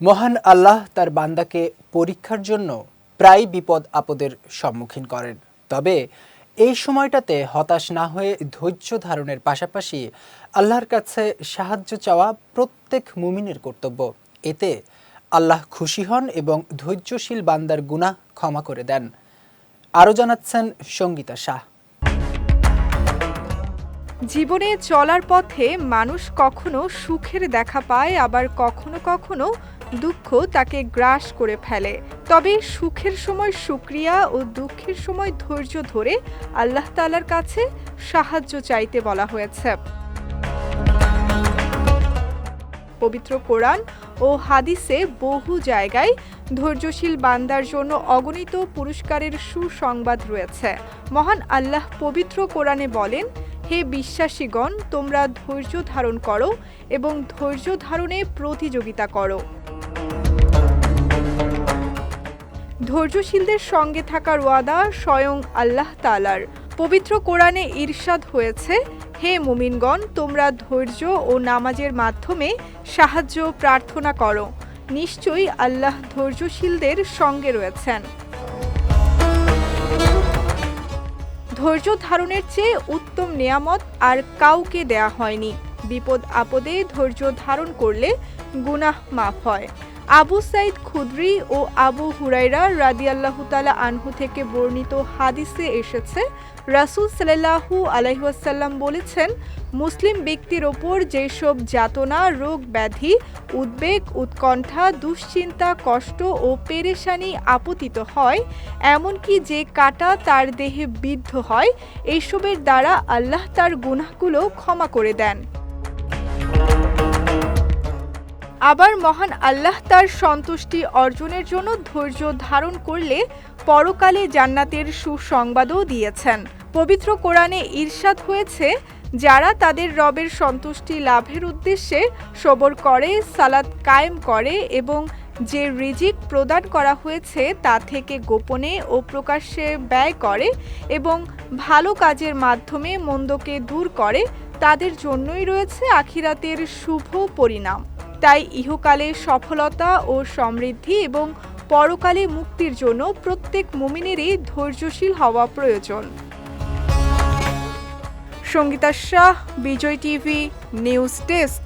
মহান আল্লাহ তার বান্দাকে পরীক্ষার জন্য প্রায় বিপদ আপদের সম্মুখীন করেন। তবে এই সময়টাতে হতাশ না হয়ে ধৈর্য ধারণের পাশাপাশি আল্লাহর কাছে সাহায্য চাওয়া প্রত্যেক মুমিনের কর্তব্য। এতে আল্লাহ খুশি হন এবং ধৈর্যশীল বান্দার গুনাহ ক্ষমা করে দেন। আরও জানাচ্ছেন সঙ্গীতা শাহ। জীবনে চলার পথে মানুষ কখনো সুখের দেখা পায়, আবার কখনো কখনো দুঃখ তাকে গ্রাস করে ফেলে। তবে সুখের সময় সুক্রিয়া ও দুঃখের সময় ধৈর্য ধরে আল্লাহ তালার কাছে সাহায্য চাইতে বলা হয়েছে। পবিত্র কোরআন ও হাদিসে বহু জায়গায় ধৈর্যশীল বান্দার জন্য অগণিত পুরস্কারের সুসংবাদ রয়েছে। মহান আল্লাহ পবিত্র কোরআনে বলেন, হে বিশ্বাসীগণ, তোমরা ধৈর্য ধারণ করো এবং ধৈর্য ধারণে প্রতিযোগিতা করো। ধৈর্যশীলদের সঙ্গে থাকার ওয়াদা স্বয়ং আল্লাহ তালার পবিত্র কোরআনে ঈর্ষাদ হয়েছে, হে মুমিনগণ, তোমরা ধৈর্য ও নামাজের মাধ্যমে সাহায্য প্রার্থনা করো। নিশ্চয়ই আল্লাহ ধৈর্যশীলদের সঙ্গে রয়েছেন। ধৈর্য ধারণের চেয়ে উত্তম নেয়ামত আর কাউকে দেয়া হয়নি। বিপদ আপদে ধৈর্য ধারণ করলে গুনাহ মাফ হয়। আবু সাইদ খুদ্রি ও আবু হুরাইরা রাদিয়াল্লাহু তালা আনহু থেকে বর্ণিত হাদিসে এসেছে। রাসূল সাল্লাল্লাহু আলাইহাসাল্লাম বলেছেন, মুসলিম ব্যক্তির ওপর যেসব যাতনা, রোগ ব্যাধি, উদ্বেগ, উৎকণ্ঠা, দুশ্চিন্তা, কষ্ট ও পেরেশানি আপতিত হয়, এমনকি যে কাটা তার দেহে বিদ্ধ হয় এইসবের দ্বারা আল্লাহ তার গুনাহগুলো ক্ষমা করে দেন। আবার মহান আল্লাহ তার সন্তুষ্টি অর্জনের জন্য ধৈর্য ধারণ করলে পরকালে জান্নাতের সুসংবাদও দিয়েছেন। পবিত্র কোরআনে ঈর্ষাদ হয়েছে, যারা তাদের রবের সন্তুষ্টি লাভের উদ্দেশ্যে সবর করে সালাদ কায়েম করে এবং যে রিজিক প্রদান করা হয়েছে তা থেকে গোপনে ও প্রকাশ্যে ব্যয় করে এবং ভালো কাজের মাধ্যমে মন্দকে দূর করে, তাদের জন্যই রয়েছে আখিরাতের শুভ পরিণাম। তাই ইহকালে সফলতা ও সমৃদ্ধি এবং পরকালে মুক্তির জন্য প্রত্যেক মুমিনেরই ধৈর্যশীল হওয়া প্রয়োজন। Sangeeta Shah, Bijoy TV, news desk.